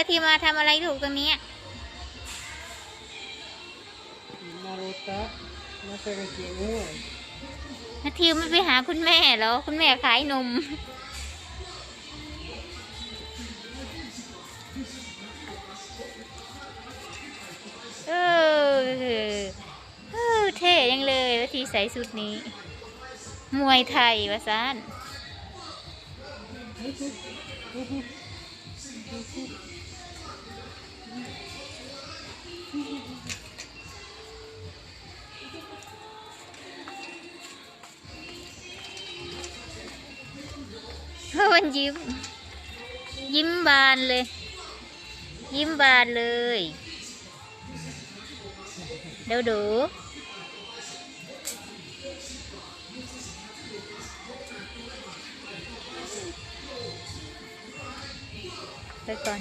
ว่าทีมาทำอะไรถูกตรงนี้มาโรตัสมาใส่กางเกงม่วงนาทีไม่ไปหาคุณแม่เหรอ คุณแม่ขายนมเออเออเท่ยังเลยวิธีใส่สุดนี้ มวยไทยวะซานเฮ้ย มันยิ้ม ยิ้มบานเลย ยิ้มบานเลยเดี๋ยวดู ไปก่อน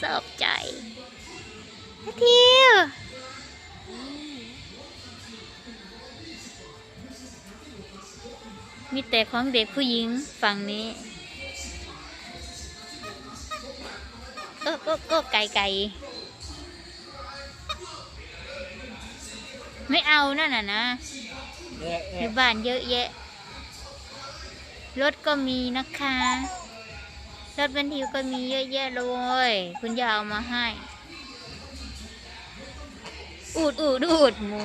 สอบใจนาทิวมีแต่ของเด็กผู้หญิงฝั่งนี้ ก็ก็ก็ไก่ไก่ไม่เอานั่นน่ะนะแอะอแอะยู่บ้านเยอะแยะ รถก็มีนะคะ รถบรรทุกก็มีเยอะแยะเลย คุณยายเอามาให้ อูดอูดอูดหมู